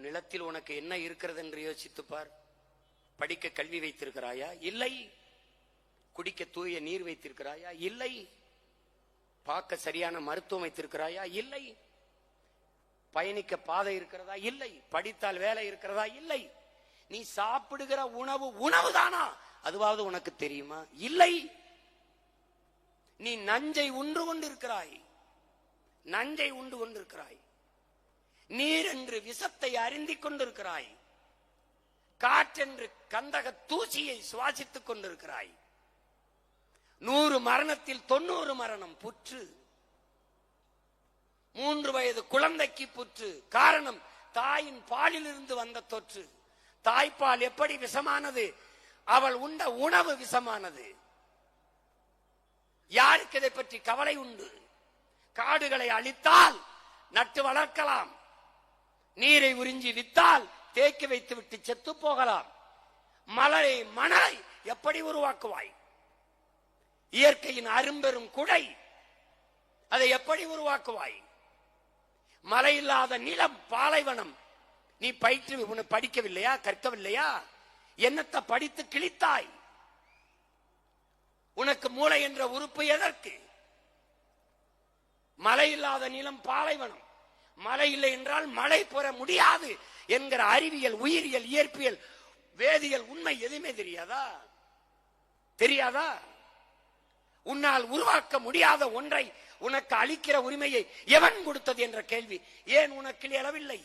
உன் நிலத்தில் உனக்கு என்ன இருக்கிறது என்று யோசித்துப்பார் படிக்க கல்வி வைத்திருக்கிறாயா? இல்லை. குடிக்க தூய நீர் வைத்திருக்கிறாயா? இல்லை. பார்க்க சரியான மருத்துவம் வைத்திருக்கிறாயா? இல்லை. பயணிக்க பாதை இருக்கிறதா? இல்லை. படித்தால் வேலை இருக்கிறதா? இல்லை. நீ சாப்பிடுகிற உணவு உணவு தானா அதுவாவது உனக்கு தெரியுமா? இல்லை. நீ நஞ்சை உண்டு கொண்டிருக்கிறாய். நஞ்சை உண்டு கொண்டிருக்கிறாய். நீர் என்று விஷத்தை அறிந்திக் கொண்டிருக்கிறாய். காற்றென்று கந்தக தூசியை சுவாசித்துக் கொண்டிருக்கிறாய். நூறு மரணத்தில் தொண்ணூறு மரணம் புற்று. மூன்று வயது குழந்தைக்கு புற்று. காரணம் தாயின் பாலிலிருந்து வந்த தொற்று. தாய்ப்பால் எப்படி விஷமானது? அவள் உண்ட உணவு விஷமானது. யாருக்கு இதை பற்றி கவலை உண்டு? காடுகளை அழித்தால் நட்டு வளர்க்கலாம். நீரை உறிஞ்சி வித்தால் தேக்கி வைத்து விட்டு செத்து போகலாம். மலரை மணலை எப்படி உருவாக்குவாய்? இயற்கையின் அரும்பெரும் குடை அதை எப்படி உருவாக்குவாய்? மலை இல்லாத நிலம் பாலைவனம். நீ பயிற்று உன்னை படிக்கவில்லையா? கற்கவில்லையா? என்னத்தை படித்து கிழித்தாய்? உனக்கு மூளை என்ற உறுப்பு எதற்கு? மலை இல்லாத நிலம் பாலைவனம். மழை இல்லை என்றால் மழை பெற முடியாது என்கிற அறிவியல் உயிரியல் இயற்பியல் வேதியியல் உண்மை எதுவுமே தெரியாதா? தெரியாதா? உன்னால் உருவாக்க முடியாத ஒன்றை உனக்கு அளிக்கிற உரிமையை எவன் கொடுத்தது என்ற கேள்வி. ஏன் உனக்கு எழவில்லை